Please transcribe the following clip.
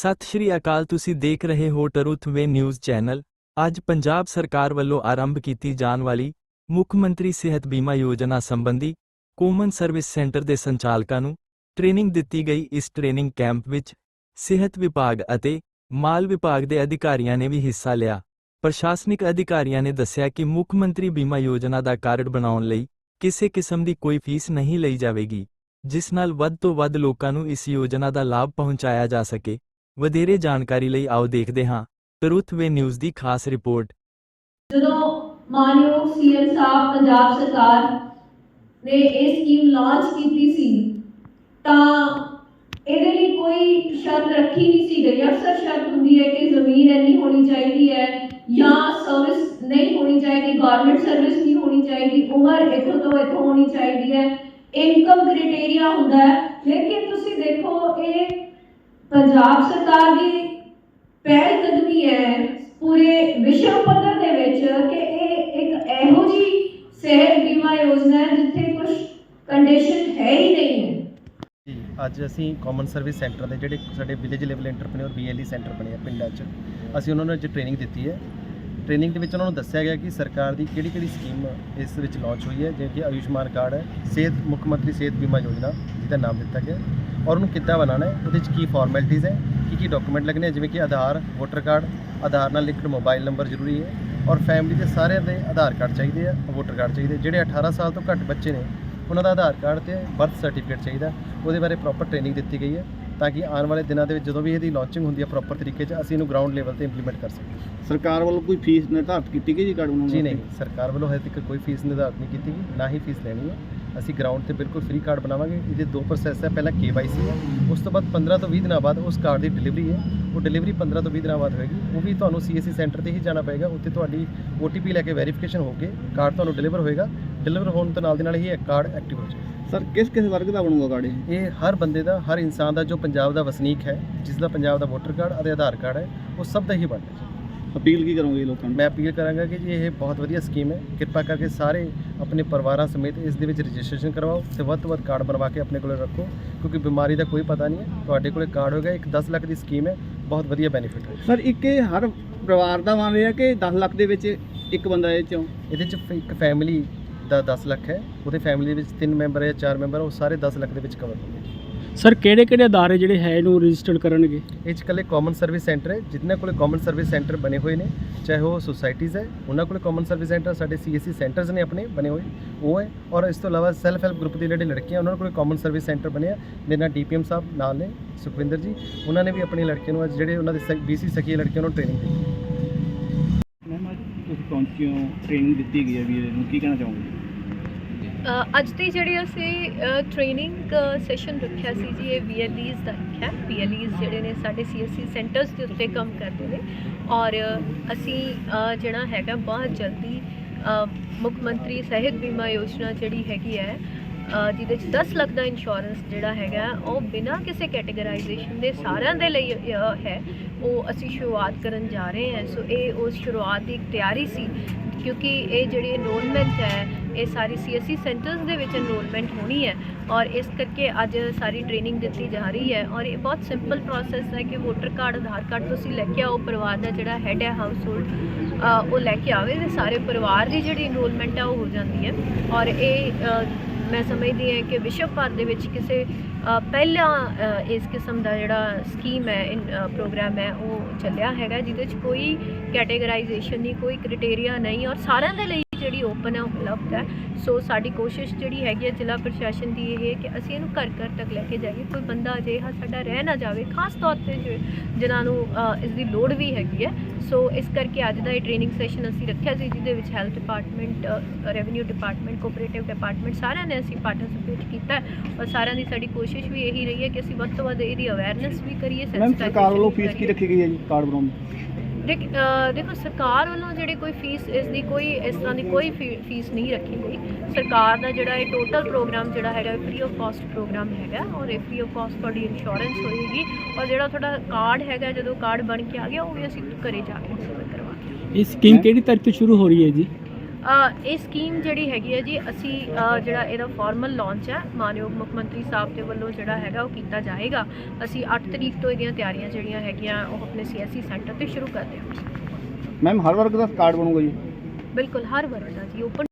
ਸਤਿ ਸ਼੍ਰੀ ਅਕਾਲ, ਤੁਸੀਂ ਦੇਖ ਰਹੇ ਹੋ ਟਰੂਥਵੇ ਨਿਊਜ਼ ਚੈਨਲ। ਅੱਜ ਪੰਜਾਬ ਸਰਕਾਰ ਵੱਲੋਂ ਆਰੰਭ ਕੀਤੀ ਜਾਣ ਵਾਲੀ ਮੁੱਖ ਮੰਤਰੀ ਸਿਹਤ ਬੀਮਾ ਯੋਜਨਾ ਸੰਬੰਧੀ ਕੋਮਨ ਸਰਵਿਸ ਸੈਂਟਰ ਦੇ ਸੰਚਾਲਕਾਂ ਨੂੰ ਟ੍ਰੇਨਿੰਗ ਦਿੱਤੀ ਗਈ। ਇਸ ਟ੍ਰੇਨਿੰਗ ਕੈਂਪ ਵਿੱਚ ਸਿਹਤ ਵਿਭਾਗ ਅਤੇ ਮਾਲ ਵਿਭਾਗ ਦੇ ਅਧਿਕਾਰੀਆਂ ਨੇ ਵੀ ਹਿੱਸਾ ਲਿਆ। ਪ੍ਰਸ਼ਾਸਨਿਕ ਅਧਿਕਾਰੀਆਂ ਨੇ ਦੱਸਿਆ ਕਿ ਮੁੱਖ ਮੰਤਰੀ ਬੀਮਾ ਯੋਜਨਾ ਦਾ ਕਾਰਡ ਬਣਾਉਣ ਲਈ ਕਿਸੇ ਕਿਸਮ ਦੀ ਕੋਈ ਫੀਸ ਨਹੀਂ ਲਈ ਜਾਵੇਗੀ, ਜਿਸ ਨਾਲ ਵੱਧ ਤੋਂ ਵੱਧ ਲੋਕਾਂ ਨੂੰ ਇਸ ਯੋਜਨਾ ਦਾ ਲਾਭ ਪਹੁੰਚਾਇਆ ਜਾ ਸਕੇ। ਵਧੇਰੇ ਜਾਣਕਾਰੀ ਲਈ ਆਓ ਦੇਖਦੇ ਹਾਂ ਟਰੂਥ ਵੇ ਨਿਊਜ਼ ਦੀ ਖਾਸ ਰਿਪੋਰਟ। ਜਦੋਂ ਮਾਨਯੋਗ ਸੀਐਮ ਸਾਹਿਬ, ਪੰਜਾਬ ਸਰਕਾਰ ਨੇ ਇਹ ਸਕੀਮ ਲਾਂਚ ਕੀਤੀ ਸੀ, ਤਾਂ ਇਹਦੇ ਲਈ ਕੋਈ ਸ਼ਰਤ ਰੱਖੀ ਨਹੀਂ ਸੀ ਗਈ। ਅਕਸਰ ਸ਼ਰਤ ਹੁੰਦੀ ਹੈ ਕਿ ਜ਼ਮੀਨ ਇੰਨੀ ਹੋਣੀ ਚਾਹੀਦੀ ਹੈ ਜਾਂ ਸਰਵਿਸ ਨਹੀਂ ਹੋਣੀ ਚਾਹੀਦੀ ਗਵਰਨਮੈਂਟ ਸਰਵਿਸ ਨਹੀਂ ਹੋਣੀ ਚਾਹੀਦੀ, ਉਮਰ ਇੱਥੋਂ ਤੋਂ ਇੱਥੋਂ ਹੋਣੀ ਚਾਹੀਦੀ ਹੈ। ਇਨਕਮ ਕ੍ਰਾਈਟੇਰੀਆ ਹੁੰਦਾ ਹੈ। ਲੇਕਿਨ ਤੁਸੀਂ ਦੇਖੋ, ਇਹ ਪੰਜਾਬ ਸਰਕਾਰ ਦੀ ਪਹਿਲ ਕਦਮੀ ਹੈ ਪੂਰੇ ਵਿਸ਼ਵ ਪੱਧਰ ਦੇ ਵਿੱਚ ਕਿ ਇਹ ਇੱਕ ਇਹੋ ਜੀ ਸਿਹਤ ਬੀਮਾ ਯੋਜਨਾ ਹੈ ਜਿੱਥੇ ਕੁਝ ਕੰਡੀਸ਼ਨ ਹੈ ਹੀ ਨਹੀਂ ਹੈ। ਜੀ, ਅੱਜ ਅਸੀਂ ਕਾਮਨ ਸਰਵਿਸ ਸੈਂਟਰ ਦੇ ਜਿਹੜੇ ਸਾਡੇ village level entrepreneur BLE centre ਬਣੇ ਆ ਪਿੰਡਾਂ 'ਚ, ਅਸੀਂ ਉਹਨਾਂ ਨੂੰ ਅੱਜ ਟ੍ਰੇਨਿੰਗ ਦਿੱਤੀ ਹੈ। ਟ੍ਰੇਨਿੰਗ ਦੇ ਵਿੱਚ ਉਹਨਾਂ ਨੂੰ ਦੱਸਿਆ ਗਿਆ ਕਿ ਸਰਕਾਰ ਦੀ ਕਿਹੜੀ ਕਿਹੜੀ ਸਕੀਮ ਇਸ ਵਿੱਚ ਲਾਂਚ ਹੋਈ ਹੈ, ਜਿਵੇਂ ਕਿ ਆਯੁਸ਼ਮਾਨ ਕਾਰਡ ਹੈ, ਸਿਹਤ ਮੁੱਖ ਮੰਤਰੀ ਸਿਹਤ ਬੀਮਾ ਯੋਜਨਾ, ਜਿਹਦਾ ਨਾਮ ਦਿੱਤਾ ਗਿਆ। ਔਰ ਉਹਨੂੰ ਕਿੱਦਾਂ ਬਣਾਉਣਾ ਹੈ ਉਹਦੇ 'ਚ ਕੀ ਫਾਰਮੈਲਿਟੀਜ਼ ਹੈ ਕੀ ਕੀ ਡਾਕੂਮੈਂਟ ਲੱਗਣੇ ਹੈ ਜਿਵੇਂ ਕਿ ਆਧਾਰ ਵੋਟਰ ਕਾਰਡ ਆਧਾਰ ਨਾਲ ਲਿੰਕਡ ਮੋਬਾਈਲ ਨੰਬਰ ਜ਼ਰੂਰੀ ਹੈ ਔਰ ਫੈਮਿਲੀ ਦੇ ਸਾਰਿਆਂ ਦੇ ਆਧਾਰ ਕਾਰਡ ਚਾਹੀਦੇ ਆ ਵੋਟਰ ਕਾਰਡ ਚਾਹੀਦੇ ਜਿਹੜੇ 18 ਸਾਲ ਤੋਂ ਘੱਟ ਬੱਚੇ ਨੇ ਉਹਨਾਂ ਦਾ ਆਧਾਰ ਕਾਰਡ ਤੇ ਬਰਥ ਸਰਟੀਫਿਕੇਟ ਚਾਹੀਦਾ ਉਹਦੇ ਬਾਰੇ ਪ੍ਰੋਪਰ ਟ੍ਰੇਨਿੰਗ ਦਿੱਤੀ ਗਈ ਹੈ ਤਾਂ ਕਿ ਆਉਣ ਵਾਲੇ ਦਿਨਾਂ ਦੇ ਵਿੱਚ ਜਦੋਂ ਵੀ ਇਹਦੀ ਲਾਂਚਿੰਗ ਹੁੰਦੀ ਹੈ ਪ੍ਰੋਪਰ ਤਰੀਕੇ 'ਚ ਅਸੀਂ ਇਹਨੂੰ ਗਰਾਊਂਡ ਲੈਵਲ ਤੇ ਇੰਪਲੀਮੈਂਟ ਕਰ ਸਕੀਏ। ਸਰਕਾਰ ਵੱਲੋਂ ਕੋਈ ਫੀਸ ਨਿਰਧਾਰਿਤ ਕੀਤੀ ਗਈ ਜੀ ਕਾਰਡ ਬਣਾਉਣ ਜੀ ਵਾਸਤੇ? ਨਹੀਂ ਸਰਕਾਰ ਵੱਲੋਂ ਹਜੇ ਤੱਕ ਕੋਈ ਫੀਸ ਨਿਰਧਾਰਿਤ ਨਹੀਂ ਕੀਤੀ ਗਈ ਨਾ ਹੀ ਫੀਸ ਲੈਣੀ ਹੈ। ਅਸੀਂ ਗਰਾਊਂਡ ਤੇ ਬਿਲਕੁਲ ਫ੍ਰੀ ਕਾਰਡ ਬਣਾਵਾਂਗੇ। ਇਹਦੇ ਦੋ ਪ੍ਰੋਸੈਸ ਹੈ ਪਹਿਲਾਂ KYC ਹੈ ਉਸ ਤੋਂ ਬਾਅਦ 15 ਤੋਂ 20 ਦਿਨਾਂ ਬਾਅਦ ਉਸ ਕਾਰਡ ਦੀ ਡਿਲੀਵਰੀ ਹੈ। ਉਹ ਡਿਲੀਵਰੀ 15 ਤੋਂ 20 ਦਿਨਾਂ ਬਾਅਦ ਹੋਏਗੀ। ਉਹ ਵੀ ਤੁਹਾਨੂੰ CSC ਸੈਂਟਰ ਤੇ ਹੀ ਜਾਣਾ ਪਏਗਾ। ਉੱਥੇ ਤੁਹਾਡੀ OTP ਲੈ ਕੇ ਵੈਰੀਫਿਕੇਸ਼ਨ ਹੋ ਕੇ ਕਾਰਡ ਤੁਹਾਨੂੰ ਡਿਲੀਵਰ ਹੋਏਗਾ। ਡਿਲੀਵਰ ਹੋਣ ਤੋਂ ਨਾਲ ਦੀ ਨਾਲ ਹੀ ਇਹ ਕਾਰਡ ਐਕਟਿਵ ਹੋ ਜਾਏਗਾ। ਸਰ ਕਿਸ ਕਿਸ ਵਰਗ ਦਾ ਬਣੂਗਾ ਕਾਰਡ ਇਹ? ਇਹ ਹਰ ਬੰਦੇ ਦਾ ਹਰ ਇਨਸਾਨ ਦਾ ਜੋ ਪੰਜਾਬ ਦਾ ਵਸਨੀਕ ਹੈ ਜਿਸ ਦਾ ਪੰਜਾਬ ਦਾ ਵੋਟਰ ਕਾਰਡ ਅਤੇ ਆਧਾਰ ਕਾਰਡ ਹੈ ਉਹ ਸਭ ਦਾ ਹੀ ਬਣਨਾ ਹੈ। ਅਪੀਲ ਕੀ ਕਰੋਗੇ ਲੋਕਾਂ ਨੂੰ? ਮੈਂ ਅਪੀਲ ਕਰਾਂਗਾ ਕਿ ਜੀ ਇਹ ਬਹੁਤ ਵਧੀਆ ਸਕੀਮ ਹੈ। ਕਿਰਪਾ ਕਰਕੇ ਸਾਰੇ ਆਪਣੇ ਪਰਿਵਾਰਾਂ ਸਮੇਤ ਇਸ ਦੇ ਵਿੱਚ ਰਜਿਸਟ੍ਰੇਸ਼ਨ ਕਰਵਾਓ ਤੇ ਵੱਧ ਤੋਂ ਵੱਧ ਕਾਰਡ ਬਣਵਾ ਕੇ ਆਪਣੇ ਕੋਲ ਰੱਖੋ ਕਿਉਂਕਿ ਬਿਮਾਰੀ ਦਾ ਕੋਈ ਪਤਾ ਨਹੀਂ ਹੈ। ਤੁਹਾਡੇ ਕੋਲੇ ਕਾਰਡ ਹੋਏਗਾ ਇੱਕ 10 ਲੱਖ ਦੀ ਸਕੀਮ ਹੈ। ਬਹੁਤ ਵਧੀਆ ਬੈਨੀਫਿਟ ਹੈ। ਸਰ ਇੱਕ ਇਹ ਹਰ ਪਰਿਵਾਰ ਦਾ ਬਣ ਰਿਹਾ ਕਿ 10 ਲੱਖ ਦੇ ਵਿੱਚ ਇੱਕ ਬੰਦਾ ਇਹ ਚੋਂ? ਇਹਦੇ ਚ ਇੱਕ ਫੈਮਿਲੀ ਦਾ 10 ਲੱਖ ਹੈ। ਉਹਦੇ ਫੈਮਿਲੀ ਵਿੱਚ ਤਿੰਨ ਮੈਂਬਰ ਜਾਂ ਚਾਰ ਮੈਂਬਰ ਉਹ ਸਾਰੇ 10 ਲੱਖ ਦੇ ਵਿੱਚ ਕਵਰ ਹੋਣਗੇ। ਸਰ ਕਿਹੜੇ ਕਿਹੜੇ ਅਦਾਰੇ ਜਿਹੜੇ ਹੈ ਇਹਨੂੰ ਰਜਿਸਟਰਡ ਕਰਨਗੇ? ਇਹ 'ਚ ਇਕੱਲੇ ਕਾਮਨ ਸਰਵਿਸ ਸੈਂਟਰ ਹੈ ਜਿਨ੍ਹਾਂ ਕੋਲੇ ਕਾਮਨ ਸਰਵਿਸ ਸੈਂਟਰ ਬਣੇ ਹੋਏ ਨੇ ਚਾਹੇ ਉਹ ਸੁਸਾਇਟੀਜ਼ ਹੈ ਉਹਨਾਂ ਕੋਲੇ ਕਾਮਨ ਸਰਵਿਸ ਸੈਂਟਰ ਸਾਡੇ ਸੀਐਸਸੀ ਸੈਂਟਰਸ ਨੇ ਆਪਣੇ ਬਣੇ ਹੋਏ ਉਹ ਹੈ ਔਰ ਇਸ ਤੋਂ ਇਲਾਵਾ ਸੈਲਫ ਹੈਲਪ ਗਰੁੱਪ ਦੀ ਜਿਹੜੇ ਲੜਕੀਆਂ ਉਹਨਾਂ ਕੋਲੇ ਕਾਮਨ ਸਰਵਿਸ ਸੈਂਟਰ ਬਣੇ ਆ ਮੇਰੇ ਨਾਲ ਡੀਪੀਐਮ ਸਾਹਿਬ ਨਾਲ ਨੇ ਸੁਖਵਿੰਦਰ ਜੀ ਉਹਨਾਂ ਨੇ ਵੀ ਆਪਣੀ ਲੜਕੀਆਂ ਨੂੰ ਅੱਜ ਜਿਹੜੇ ਉਹਨਾਂ ਦੇ ਬੀਸੀ ਸਖੀ ਲੜਕੀਆਂ ਨੂੰ ਟ੍ਰੇਨਿੰਗ ਦਿੱਤੀ। ਮੈਮ ਅੱਜ ਤੁਸੀਂ ਪਹੁੰਚੇ ਹੋ ਟ੍ਰੇਨਿੰਗ ਦਿੱਤੀ ਗਈ ਹੈ ਵੀ ਇਹਨੂੰ ਕੀ ਕਹਿਣਾ ਚਾਹੋਗੇ? ਅੱਜ ਦੀ ਜਿਹੜੀ ਅਸੀਂ ਟ੍ਰੇਨਿੰਗ ਸੈਸ਼ਨ ਰੱਖਿਆ ਸੀ ਜੀ, ਇਹ VLEs ਦਾ ਰੱਖਿਆ। VLEs ਜਿਹੜੇ ਨੇ ਸਾਡੇ CSC ਸੈਂਟਰਸ ਦੇ ਉੱਤੇ ਕੰਮ ਕਰਦੇ ਨੇ। ਔਰ ਅਸੀਂ ਜਿਹੜਾ ਹੈਗਾ, ਬਹੁਤ ਜਲਦੀ ਮੁੱਖ ਮੰਤਰੀ ਸਿਹਤ ਬੀਮਾ ਯੋਜਨਾ ਜਿਹੜੀ ਹੈਗੀ ਹੈ ਜਿਹਦੇ ਚ 10 ਲੱਖ ਦਾ ਇੰਸ਼ੋਰੈਂਸ ਜਿਹੜਾ ਹੈਗਾ, ਉਹ ਬਿਨਾਂ ਕਿਸੇ ਕੈਟੇਗਰਾਈਜੇਸ਼ਨ ਦੇ ਸਾਰਿਆਂ ਦੇ ਲਈ ਹੈ। ਉਹ ਅਸੀਂ ਸ਼ੁਰੂਆਤ ਕਰਨ ਜਾ ਰਹੇ ਹਾਂ। ਸੋ ਇਹ ਉਸ ਸ਼ੁਰੂਆਤ ਦੀ ਇੱਕ ਤਿਆਰੀ ਸੀ, ਕਿਉਂਕਿ ਇਹ ਜਿਹੜੀ ਇਨਰੋਲਮੈਂਟ ਹੈ, ਇਹ ਸਾਰੀ ਸੀਐਸਸੀ ਸੈਂਟਰਸ ਦੇ ਵਿੱਚ ਇਨਰੋਲਮੈਂਟ ਹੋਣੀ ਹੈ। ਔਰ ਇਸ ਕਰਕੇ ਅੱਜ ਸਾਰੀ ਟ੍ਰੇਨਿੰਗ ਦਿੱਤੀ ਜਾ ਰਹੀ ਹੈ। ਔਰ ਇਹ ਬਹੁਤ ਸਿੰਪਲ ਪ੍ਰੋਸੈਸ ਹੈ ਕਿ ਵੋਟਰ ਕਾਰਡ ਆਧਾਰ ਕਾਰਡ ਤੁਸੀਂ ਲੈ ਕੇ ਆਓ, ਪਰਿਵਾਰ ਦਾ ਜਿਹੜਾ ਹੈਡ ਹੈ ਹਾਊਸ ਹੋਲਡ ਉਹ ਲੈ ਕੇ ਆਵੇ ਤੇ ਸਾਰੇ ਪਰਿਵਾਰ ਦੀ ਜਿਹੜੀ ਇਨਰੋਲਮੈਂਟ ਹੈ ਉਹ ਹੋ ਜਾਂਦੀ ਹੈ। ਔਰ ਇਹ ਮੈਂ ਸਮਝਦੀ ਹਾਂ ਕਿ ਵਿਸ਼ਵ ਭਰ ਦੇ ਵਿੱਚ ਕਿਸੇ ਅ, ਪਹਿਲਾ ਇਸ ਕਿਸਮ ਦਾ ਜਿਹੜਾ ਸਕੀਮ ਹੈ ਪ੍ਰੋਗਰਾਮ ਹੈ ਉਹ ਚੱਲਿਆ ਹੈਗਾ ਜਿਹਦੇ ਵਿੱਚ ਕੋਈ ਕੈਟੇਗਰਾਈਜੇਸ਼ਨ ਨਹੀਂ ਕੋਈ ਕ੍ਰਾਈਟੇਰੀਆ ਨਹੀਂ ਔਰ ਸਾਰਿਆਂ ਦੇ ਲਈ ਜਿਹੜੀ ਓਪਨ ਹੈ ਉਪਲਬਧ ਹੈ। ਸੋ ਸਾਡੀ ਕੋਸ਼ਿਸ਼ ਜਿਹੜੀ ਹੈਗੀ ਹੈ ਜ਼ਿਲ੍ਹਾ ਪ੍ਰਸ਼ਾਸਨ ਦੀ ਇਹ ਹੈ ਕਿ ਅਸੀਂ ਇਹਨੂੰ ਘਰ ਘਰ ਤੱਕ ਲੈ ਕੇ ਜਾਈਏ। ਕੋਈ ਬੰਦਾ ਅਜਿਹਾ ਸਾਡਾ ਰਹਿ ਨਾ ਜਾਵੇ ਖਾਸ ਤੌਰ ਤੇ ਜਿਨ੍ਹਾਂ ਨੂੰ ਇਸ ਦੀ ਲੋੜ ਵੀ ਹੈਗੀ ਹੈ। ਸੋ ਇਸ ਕਰਕੇ ਅੱਜ ਦਾ ਇਹ ਟ੍ਰੇਨਿੰਗ ਸੈਸ਼ਨ ਅਸੀਂ ਰੱਖਿਆ ਸੀ ਜਿਹਦੇ ਵਿੱਚ health department revenue department cooperative department ਸਾਰਿਆਂ ਨੇ ਅਸੀਂ ਪਾਰਟਿਸਿਪੇਟ ਕੀਤਾ ਔਰ ਸਾਰਿਆਂ ਦੀ ਸਾਡੀ ਕੋਸ਼ਿਸ਼ ਵੀ ਇਹੀ ਰਹੀ ਹੈ ਕਿ ਅਸੀਂ ਵੱਧ ਤੋਂ ਵੱਧ ਇਹਦੀ ਅਵੇਅਰਨੈਸ ਵੀ ਕਰੀਏ ਮੈਮ ਸਰਕਾਰ ਵੱਲੋਂ ਫੀਸ ਕੀ। ਰੱਖੀ ਗਈ ਹੈ ਜੀ ਕਾਰਡ ਬਣਾਉਣ ਦੀ? ਦੇਖ ਦੇਖੋ ਸਰਕਾਰ ਵੱਲੋਂ ਜਿਹੜੀ ਕੋਈ ਫੀਸ ਇਸ ਦੀ ਕੋਈ, ਇਸ ਤਰ੍ਹਾਂ ਦੀ ਕੋਈ ਫੀ- ਫੀਸ ਨਹੀਂ ਰੱਖੀ ਗਈ। ਸਰਕਾਰ ਦਾ ਜਿਹੜਾ ਇਹ ਟੋਟਲ ਪ੍ਰੋਗਰਾਮ ਜਿਹੜਾ ਹੈਗਾ ਫ੍ਰੀ ਆਫ ਕਾਸਟ ਪ੍ਰੋਗਰਾਮ ਹੈਗਾ, ਔਰ ਇਹ ਫ੍ਰੀ ਆਫ ਕਾਸਟ ਤੁਹਾਡੀ ਇੰਸ਼ੋਰੈਂਸ ਹੋਏਗੀ, ਔਰ ਜਿਹੜਾ ਤੁਹਾਡਾ ਕਾਰਡ ਹੈਗਾ, ਜਦੋਂ ਕਾਰਡ ਬਣ ਕੇ ਆ ਗਿਆ, ਉਹ ਵੀ ਅਸੀਂ ਘਰੇ ਜਾ ਕੇ deliver ਕਰਵਾਵਾਂਗੇ ਇਹ ਸਕੀਮ ਕਿਹੜੀ ਤਾਰੀਖ ਤੋਂ ਸ਼ੁਰੂ ਹੋ ਰਹੀ ਹੈ ਜੀ? ਇਹ ਸਕੀਮ ਜਿਹੜੀ ਹੈਗੀ ਹੈ ਜੀ ਅਸੀਂ ਜਿਹੜਾ ਇਹਦਾ ਫਾਰਮਲ ਲਾਂਚ ਹੈ ਮਾਨਯੋਗ ਮੁੱਖ ਮੰਤਰੀ ਸਾਹਿਬ ਦੇ ਵੱਲੋਂ ਜਿਹੜਾ ਹੈਗਾ ਉਹ ਕੀਤਾ ਜਾਏਗਾ। ਅਸੀਂ 8 ਤਰੀਕ ਤੋਂ ਇਹਦੀਆਂ ਤਿਆਰੀਆਂ ਜਿਹੜੀਆਂ ਹੈਗੀਆਂ ਉਹ ਆਪਣੇ ਸੀਐਸਸੀ ਸੈਂਟਰ ਤੇ ਸ਼ੁਰੂ ਕਰ ਦਿਆਂਗੇ ਮੈਮ ਹਰ ਵਰਗ ਦਾ ਕਾਰਡ ਬਣੂਗਾ ਜੀ? ਬਿਲਕੁਲ ਹਰ ਵਰਗ ਦਾ ਜੀ ਓਪਨ